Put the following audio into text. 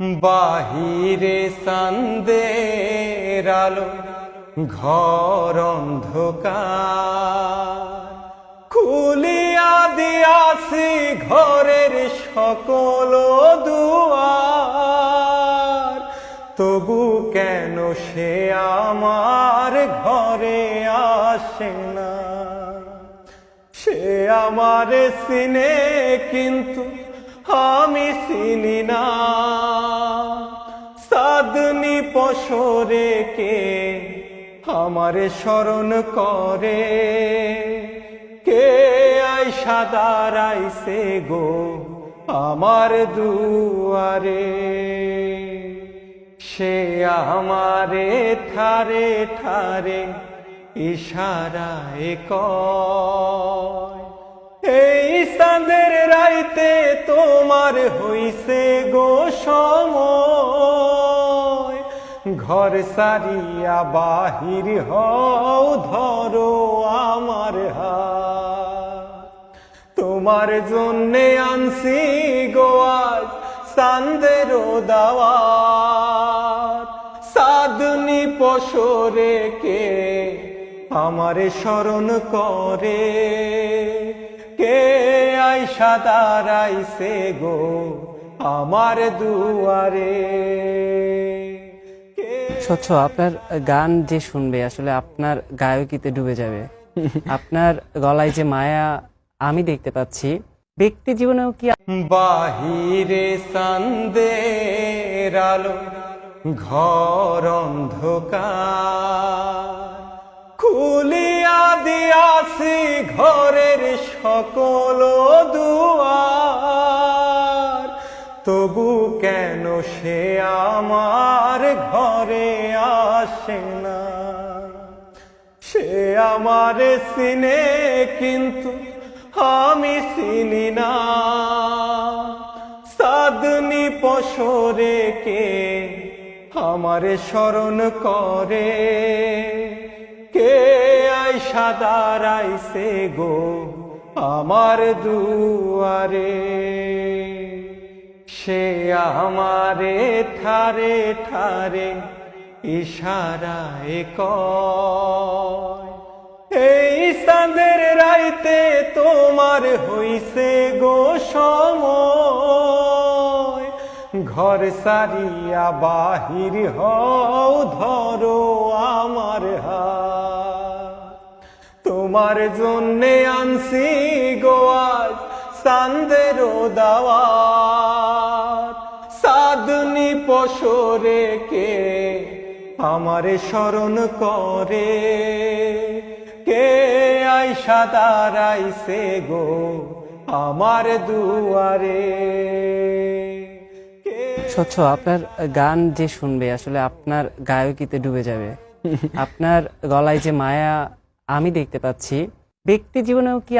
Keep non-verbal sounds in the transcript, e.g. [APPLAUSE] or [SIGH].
বাহিরে সান্দের আলো, ঘর অন্ধকার। খুলিয়া দিয়াছি ঘরের সকল দুয়ার। তবু কেন সে আমার ঘরে আসে না? সে আমারে সিনে কিন্তু আমি চিনি না। সাদনি পশরে কে আমারে স্মরণ করে? কে আইসা দাঁড়াইছে গো আমার দুয়ারে? সে আমারে ঠারে ঠারে ইশারায় কয়। এই চাঁদের রাইতে তোমার হইছে গো সময়। ঘর সারিয়া বাহির হও, ধরো আমার হাত। তোমার জন্যে আনছি গোয়াজ সান্দের দাওয়াত। সাদনি পশরে কে আমারে স্মরণ করে। আইসা দাঁড়াইছে গো আমার দুয়ারে। স্বচ্ছ আপনার গান যে শুনবে আসলে আপনার গায়কিতে ডুবে যাবে। [LAUGHS] আপনার গলায় যে মায়া আমি দেখতে পাচ্ছি ব্যক্তি জীবনেও কি বাহিরে সান্দের আলো ঘর অন্ধকার খুলিয়া দিয়াছি ঘরের সকল দুয়ার। তবু কেন সে আমার ঘরে আসে না? সে আমারে সিনে কিন্তু আমি চিনি না। সাদনি পশরে কে আমারে স্মরণ করে? কে আইসা দাঁড়াইছে গো আমার দুয়ারে। সে আমারে ঠারে ঠারে ইশারায় কয়, এই চাঁদের রাইতে তোমার হইছে গো সময়। ঘর সারিয়া বাহির হও ধরো আমার হাত। তোমার জন্যে আনছি গোয়াজ সান্দের দাওয়াত। সাদনি পশরে কে আমারে স্মরণ করে? কে আইসা দাঁড়াইছে গো আমার দুয়ারে? স্বচ্ছ আপনার গান যে শুনবে আসলে আপনার গায়কিতে ডুবে যাবে। [LAUGHS] আপনার গলায় যে মায়া আমি দেখতে পাচ্ছি ব্যক্তি জীবনেও কি